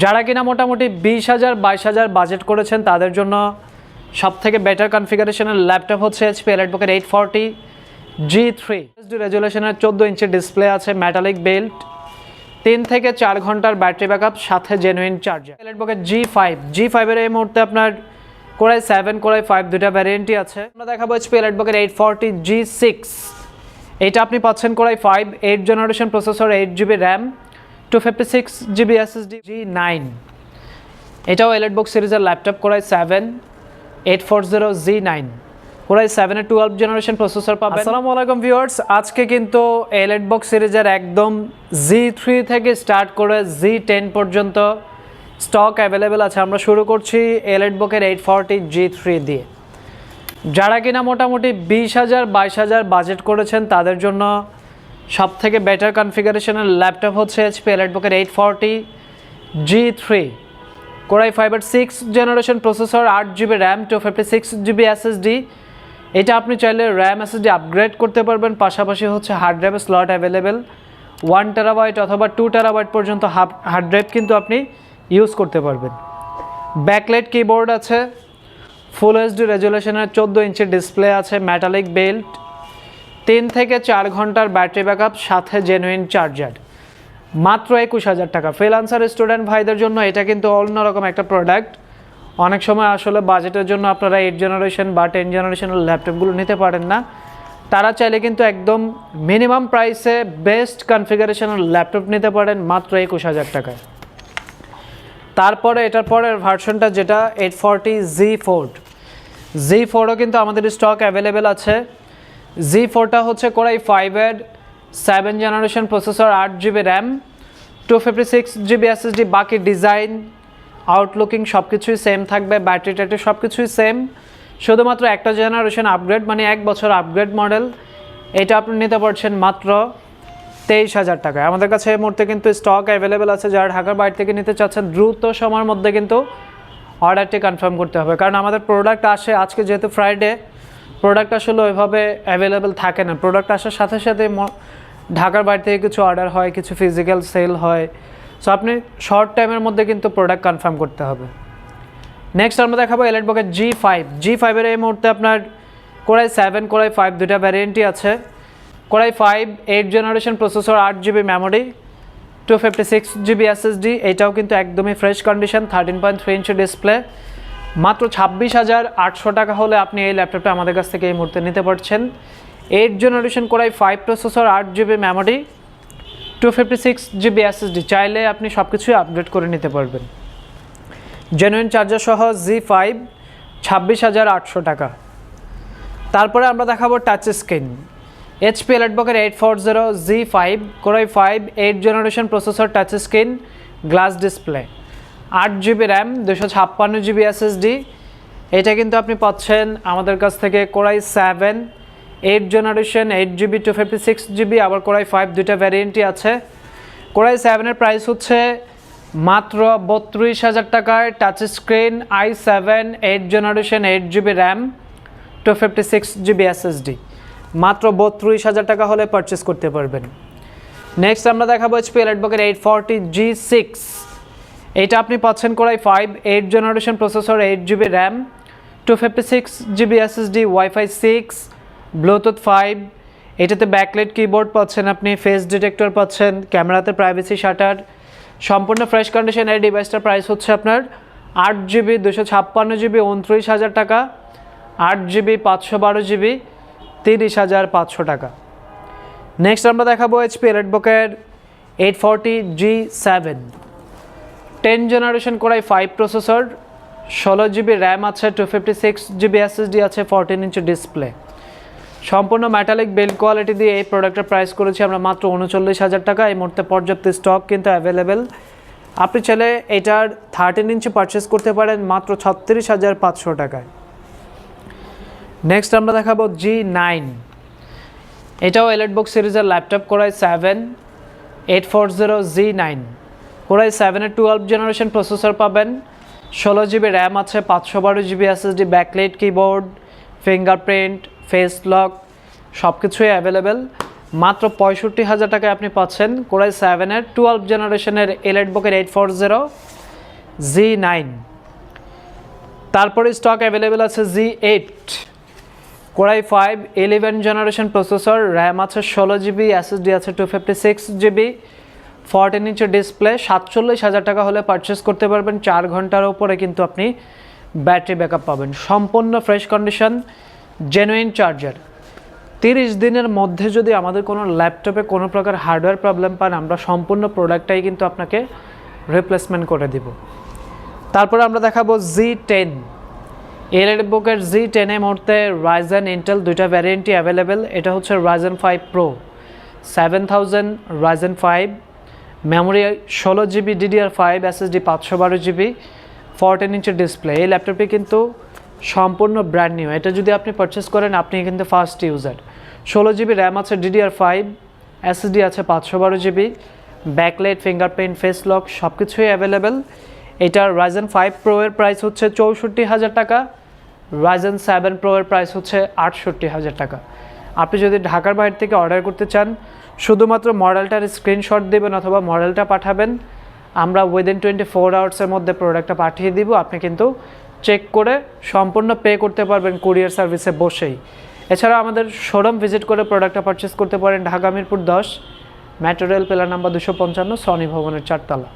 যারা কিনা মোটামুটি বিশ হাজার, বাইশ হাজার বাজেট করেছেন, তাদের জন্য সব থেকে বেটার কনফিগারেশনের ল্যাপটপ হচ্ছে এইচপি এলাইটবুকের এইট ফর্টি জি থ্রি রেজুলেশনের চোদ্দ ইঞ্চি ডিসপ্লে আছে ম্যাটালিক বেল্ট তিন থেকে চার ঘণ্টার ব্যাটারি ব্যাকআপ সাথে জেনুইন চার্জার এলাইটবুকের জি ফাইভ জি ফাইভের এই মুহূর্তে আপনার কোরাই সেভেন কোরাই ফাইভ দুটা ভ্যারিয়েন্টই আছে। আমরা দেখাবো এইচপি এলাইটবুকের এইট ফর্টি জি সিক্স এটা আপনি পাচ্ছেন core i five eight generation processor eight GB RAM two fifty six GB SSD G nine এটাও এলেট বুক সিরিজের laptop core i seven eight four zero G nine core i সেভেনের twelve generation processor পাবেন। আসসালামু আলাইকুম viewers আজকে কিন্তু এলেট box সিরিজের একদম জি থ্রি থেকে স্টার্ট করে জি টেন পর্যন্ত স্টক অ্যাভেলেবেল আছে। আমরা শুরু করছি এলেট বুকের এইট ফর্টি জি থ্রি দিয়ে। যারা কিনা মোটামুটি বিশ হাজার, বাইশ হাজার বাজেট করেছেন, তাদের জন্য সব থেকে বেটার কনফিগারেশনের ল্যাপটপ হচ্ছে HP এলাইটবুকের eight forty G three core i fiber six generation processor আট GB RAM two fifty six GB SSD এটা আপনি চাইলে র্যাম এসএসডি আপগ্রেড করতে পারবেন, পাশাপাশি হচ্ছে হার্ড ড্রাইভের স্লট অ্যাভেলেবেল ওয়ান টেরাবাইট অথবা টু টেরাবাইট পর্যন্ত হার্ড ড্রাইভ কিন্তু আপনি ইউজ করতে পারবেন। ব্যাকলাইট কিবোর্ড আছে ফুল এইচডি রেজুলেশনের চোদ্দ ইঞ্চি ডিসপ্লে আছে মেটালিক বেল্ট তিন থেকে চার ঘণ্টার ব্যাটারি ব্যাকআপ, সাথে জেনুইন চার্জার মাত্র একুশ হাজার টাকা। ফ্রিলান্সার স্টুডেন্ট ভাইদের জন্য এটা কিন্তু অন্যরকম একটা প্রোডাক্ট অনেক সময় আসলে বাজেটের জন্য আপনারা এইট জেনারেশন বা টেন জেনারেশনের ল্যাপটপগুলো নিতে পারেন না। তারা চাইলে কিন্তু একদম মিনিমাম প্রাইসে বেস্ট কনফিগারেশনের ল্যাপটপ নিতে পারেন মাত্র একুশ হাজার টাকায়। তারপরে এটার পরের ভার্সনটা যেটা eight forty G four G ফোরও কিন্তু আমাদের স্টক অ্যাভেলেবেল আছে। জি ফোরটা হচ্ছে কোরাই ফাইভের সেভেন জেনারেশন প্রসেসর আট GB RAM two fifty six GB SSD বাকি ডিজাইন আউটলুকিং সব কিছুই সেম থাকবে ব্যাটারি ট্যাটারি সব কিছুই সেম শুধুমাত্র একটা জেনারেশন আপগ্রেড মানে এক বছর আপগ্রেড মডেল এটা আপনি নিতে পারছেন মাত্র তেইশ হাজার টাকায় আমাদের কাছে এই মুহূর্তে কিন্তু স্টক অ্যাভেলেবেল আছে, যারা ঢাকার বাইরে থেকে নিতে চাচ্ছেন, দ্রুত সময়ের মধ্যে কিন্তু অর্ডারটি কনফার্ম করতে হবে। কারণ আমাদের প্রোডাক্ট আসে আজকে যেহেতু ফ্রাইডে প্রোডাক্ট আসলে ওইভাবে অ্যাভেলেবেল থাকে না। প্রোডাক্ট আসার সাথে সাথে ঢাকার বাইরে থেকে কিছু অর্ডার হয়, কিছু ফিজিক্যাল সেল হয়। সো আপনি শর্ট টাইমের মধ্যে কিন্তু প্রোডাক্ট কনফার্ম করতে হবে। নেক্সট আমরা দেখাবো এলেট বকের জি ফাইভ জি ফাইভের এই মুহূর্তে আপনার কোরাই সেভেন কোরাই ফাইভ দুটা ভ্যারিয়েন্টই আছে। Core i five eight generation processor আট GB memory two fifty six GB SSD এটাও কিন্তু একদমই fresh condition thirteen point three inch display মাত্র ছাব্বিশ হাজার আটশো টাকা হলে আপনি এই ল্যাপটপটা আমাদের কাছ থেকে এই মুহূর্তে নিতে পারছেন। Eight generation core i five processor আট GB memory two fifty six GB SSD চাইলে আপনি সব কিছুই আপডেট করে নিতে পারবেন। জেনুইন চার্জার সহ জি ফাইভ ছাব্বিশ হাজার আটশো টাকা। তারপরে আমরা দেখাবো touch screen HP এলেটবকের eight four zero G five core i five eight generation processor touch screen glass display আট জিবি র্যাম দুশো ছাপ্পান্ন জিবি এসএসডি এটা কিন্তু আপনি পাচ্ছেন আমাদের কাছ থেকে core i seven eight generation eight GB two fifty six GB আবার কোরাই ফাইভ দুইটা ভ্যারিয়েন্টই আছে। কোরাই সেভেনের প্রাইস হচ্ছে মাত্র বত্রিশ হাজার টাকায় touch screen I seven eight generation eight GB RAM two fifty six GB SSD মাত্র বত্রিশ হাজার টাকা হলে পারচেস করতে পারবেন। নেক্সট আমরা দেখাবো এইচপি এলাইটবকের এইট ফর্টি জি সিক্স এটা আপনি পাচ্ছেন core i five, eight generation processor eight GB RAM two fifty six GB SSD WiFi six Bluetooth five এটাতে ব্যাকলেট কিবোর্ড পাচ্ছেন আপনি ফেস ডিটেক্টর পাচ্ছেন, ক্যামেরাতে প্রাইভেসি শাটার সম্পূর্ণ ফ্রেশ কন্ডিশন এই ডিভাইসটার প্রাইস হচ্ছে আপনার আট জিবি দুশো ছাপ্পান্ন জিবি উনত্রিশ হাজার টাকা। আট জিবি পাঁচশো বারো জিবি তিরিশ হাজার পাঁচশো টাকা। নেক্সট আমরা দেখাবো HP রেডবুকের eight forty G seven ten generation core i five processor, ষোলো জিবি র্যাম আছে two fifty six GB SSD আছে ফোরটিন ইঞ্চি ডিসপ্লে সম্পূর্ণ মেটালিক বিল্ড কোয়ালিটি দিয়ে এই প্রোডাক্টের প্রাইস করেছি আমরা মাত্র উনচল্লিশ হাজার টাকা। এই মুহূর্তে পর্যাপ্ত স্টক কিন্তু অ্যাভেলেবেল আপনি চাইলে এটার থার্টিন ইঞ্চি পারচেস করতে পারেন মাত্র ছত্রিশ হাজার পাঁচশো টাকায়। নেক্সট আমরা দেখাবো জি নাইন এটাও এলেট বুক সিরিজের laptop core i seven eight four zero G nine core i সেভেনের টুয়েলভ জেনারেশন প্রসেসর পাবেন। ষোলো জিবি র্যাম আছে, পাঁচশো বারো GB SSD backlight keyboard fingerprint face lock সব কিছুই অ্যাভেলেবেল মাত্র পঁয়ষট্টি হাজার টাকায় আপনি পাচ্ছেন কোরাই সেভেনের টুয়েলভ জেনারেশনের এলেট বুকের eight four zero G nine তারপরে স্টক অ্যাভেলেবেল আছে G eight core i five eleven generation processor RAM আছে, ষোলো জিবি এসএসডি আছে two fifty six GB fourteen ইঞ্চের display সাতচল্লিশ হাজার টাকা হলে পারচেস করতে পারবেন। চার ঘণ্টার ওপরে কিন্তু আপনি ব্যাটারি ব্যাকআপ পাবেন। সম্পূর্ণ ফ্রেশ কন্ডিশন জেনুইন চার্জার তিরিশ দিনের মধ্যে যদি আমাদের কোনো ল্যাপটপে কোনো প্রকার হার্ডওয়্যার প্রবলেম পান, আমরা সম্পূর্ণ প্রোডাক্টটাই কিন্তু আপনাকে রিপ্লেসমেন্ট করে দিব। তারপরে আমরা দেখাবো জি টেন এলএড বুকের জি টেনে মুহূর্তে রাইজেন ইন্টেল দুইটা ভ্যারিয়েন্টই অ্যাভেলেবেল এটা হচ্ছে Ryzen five pro seven thousand Ryzen five memory ষোলো জিবি ডিডিআর ফাইভ এসএসডি পাঁচশো বারো জিবি ফোরটিন ইঞ্চের ডিসপ্লে এই ল্যাপটপটি কিন্তু সম্পূর্ণ ব্র্যান্ড নিউ এটা যদি আপনি পারচেস করেন, আপনি কিন্তু ফার্স্ট ইউজার ষোলো জিবি র্যাম আছে ডিডিআর ফাইভ এসএসডি আছে পাঁচশো বারো GB backlight fingerprint face lock সব কিছুই অ্যাভেলেবেল এটার রাইজেন ফাইভ প্রো এর প্রাইস হচ্ছে চৌষট্টি হাজার টাকা রাইজেন সেভেন প্রো এর প্রাইস হচ্ছে আটষট্টি হাজার টাকা। আপনি যদি ঢাকার বাইরে থেকে অর্ডার করতে চান, শুধুমাত্র মডেলটার স্ক্রিনশট দেবেন অথবা মডেলটা পাঠাবেন। আমরা উইদিন টোয়েন্টি ফোর আওয়ার্সের মধ্যে প্রোডাক্টটা পাঠিয়ে দিব। আপনি কিন্তু চেক করে সম্পূর্ণ পে করতে পারবেন কুরিয়ার সার্ভিসে বসেই। এছাড়া আমাদের শোরুম ভিজিট করে প্রোডাক্টটা পারচেস করতে পারেন ঢাকা মিরপুর দশ মেট্রো রেল পিলার নাম্বার দুশো পঞ্চান্ন, সনি ভবনের চারতলা।